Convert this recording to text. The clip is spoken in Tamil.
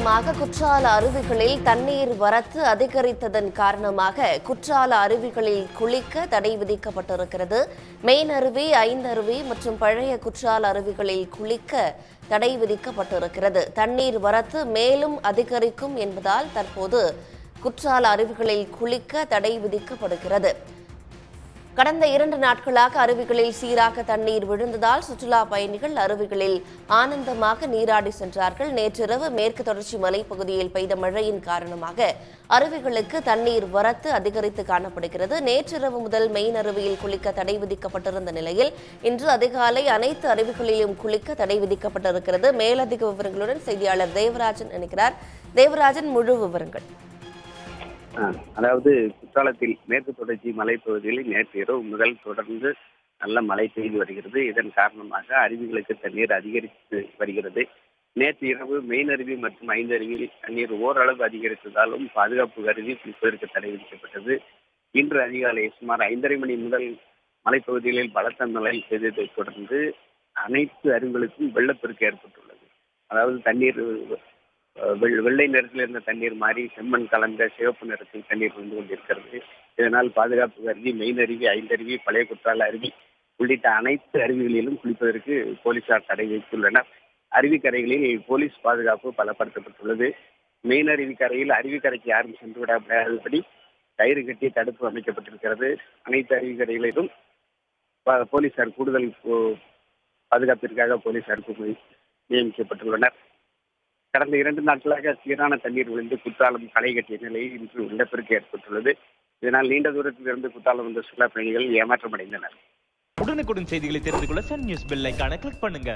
காரணமாக குற்றால அருவிகளில் தண்ணீர் வரத்து அதிகரித்ததன் காரணமாக குற்றால அருவிகளில் குளிக்க தடை விதிக்கப்பட்டிருக்கிறது. மெயின் அருவி ஐந்தருவி மற்றும் பழைய குற்றால அருவிகளில் குளிக்க தடை விதிக்கப்பட்டிருக்கிறது. தண்ணீர் வரத்து மேலும் அதிகரிக்கும் என்பதால் தற்போது குற்றால அருவிகளில் குளிக்க தடை விதிக்கப்படுகிறது. கடந்த இரண்டு நாட்களாக அருவிகளில் சீராக தண்ணீர் விழுந்ததால் சுற்றுலா பயணிகள் அருவிகளில் ஆனந்தமாக நீராடி சென்றார்கள். நேற்றிரவு மேற்கு தொடர்ச்சி மலைப்பகுதியில் பெய்த மழையின் காரணமாக அருவிகளுக்கு தண்ணீர் வரத்து அதிகரித்து காணப்படுகிறது. நேற்றிரவு முதல் மெயின் அருவியில் குளிக்க தடை விதிக்கப்பட்டிருந்த நிலையில் இன்று அதிகாலை அனைத்து அருவிகளிலும் குளிக்க தடை விதிக்கப்பட்டிருக்கிறது. மேலதிக விவரங்களுடன் செய்தியாளர் தேவராஜன் இணைக்கிறார் தேவராஜன் முழு விவரங்கள். அதாவது குற்றாலத்தில் மேற்கு தொடர்ச்சி மலைப்பகுதியில் நேற்று இரவு முதல் தொடர்ந்து நல்ல மழை பெய்து வருகிறது. இதன் காரணமாக அருவிகளுக்கு தண்ணீர் அதிகரித்து வருகிறது. நேற்று இரவு மெயின் அருவி மற்றும் ஐந்து அருவியில் தண்ணீர் ஓரளவு அதிகரித்ததாலும் பாதுகாப்பு கருதி குளிப்பதற்கு தடை விதிக்கப்பட்டது. இன்று அதிகாலை சுமார் ஐந்தரை மணி முதல் மலைப்பகுதிகளில் பலத்த மழை பெய்ததை தொடர்ந்து அனைத்து அருவிகளுக்கும் வெள்ளப்பெருக்கு ஏற்பட்டுள்ளது. அதாவது தண்ணீர் வெள்ளை நிறத்தில் இருந்த தண்ணீர் மாறி செம்மண் கலந்த சிவப்பு நிறத்தில் தண்ணீர் வந்து கொண்டிருக்கிறது. இதனால் பாதுகாப்பு அருவி மெயின் அருவி ஐந்தருவி பழைய குற்றால அருவி உள்ளிட்ட அனைத்து அருவிகளிலும் குளிப்பதற்கு போலீசார் தடை வைத்துள்ளனர். அருவிக்கரைகளில் போலீஸ் பாதுகாப்பு பலப்படுத்தப்பட்டுள்ளது. மெயின் அருவிக்கரையில் அருவிக்கரைக்கு யாரும் சென்று விட முடியாதபடி கயிறு கட்டி தடுப்பு அமைக்கப்பட்டிருக்கிறது. அனைத்து அருவிக்கரைகளிலும் போலீசார் கூடுதல் பாதுகாப்பிற்காக போலீசார் நியமிக்கப்பட்டுள்ளனர். கடந்த இரண்டு நாட்களாக சீரான தண்ணீர் விழுந்து குற்றாலம் களை கட்டிய நிலையில் இன்று வெள்ளப்பெருக்கு ஏற்பட்டுள்ளது. இதனால் நீண்ட தூரத்தில் இருந்து குற்றாலம் வந்த சுற்றுலா பயணிகள் ஏமாற்றமடைந்தனர். உடனுக்குடன் செய்திகளை தெரிந்து கொள்ள சன் நியூஸ் பெல் ஐகானை கிளிக் பண்ணுங்க.